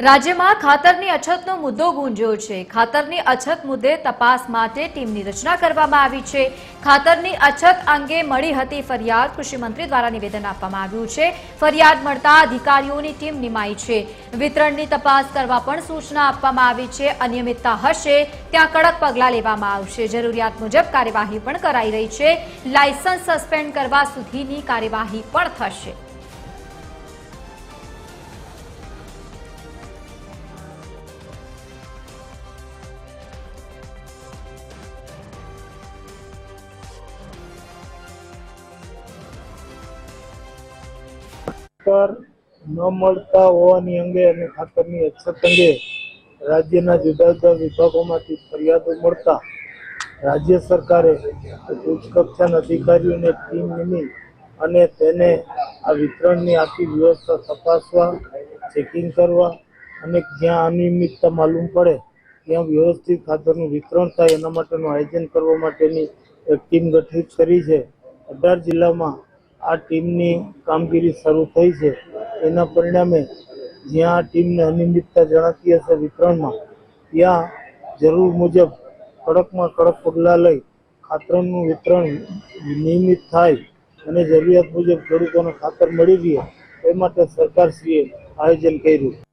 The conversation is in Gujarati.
રાજ્યમાં ખાતરની અછતનો મુદ્દો ગુંજ્યો છે. ખાતરની અછત મુદ્દે તપાસ માટે ટીમની રચના કરવામાં આવી છે. ખાતરની અછત અંગે મળી હતી ફરિયાદ. કૃષિમંત્રી દ્વારા નિવેદન આપવામાં આવ્યું છે. ફરિયાદ મળતા અધિકારીઓની ટીમ નિમાઈ છે. વિતરણની તપાસ કરવા પણ સૂચના આપવામાં આવી છે. અનિયમિતતા હશે, ત્યાં કડક પગલાં લેવામાં આવશે. જરૂરિયાત મુજબ કાર્યવાહી પણ કરાઈ રહી છે. લાયસન્સ સસ્પેન્ડ કરવા સુધીની કાર્યવાહી પણ થશે. ખાતર ન મળતા હોવાની અંગે અને ખાતરની અછત અંગે રાજ્યના જુદા જુદા વિભાગોમાંથી ફરિયાદો મળતા રાજ્ય સરકારે ઉચ્ચ કક્ષાના અધિકારીઓને ટીમ નિમી અને તેને આ વિતરણની આખી વ્યવસ્થા તપાસવા, ચેકિંગ કરવા અને જ્યાં અનિયમિતતા માલુમ પડે ત્યાં વ્યવસ્થિત ખાતરનું વિતરણ થાય એના માટેનું આયોજન કરવા માટેની એક ટીમ ગઠિત કરી છે. અઢાર જિલ્લામાં આ ટીમની કામગીરી શરૂ થઈ છે. એના પરિણામે જ્યાં આ ટીમને અનિયમિતતા જણાતી હશે વિતરણમાં, ત્યાં જરૂર મુજબ કડકમાં કડક પગલાં લઈ ખાતરનું વિતરણ નિયમિત થાય અને જરૂરિયાત મુજબ ખેડૂતોને ખાતર મળી રહે, એ માટે સરકારશ્રીએ આયોજન કર્યું.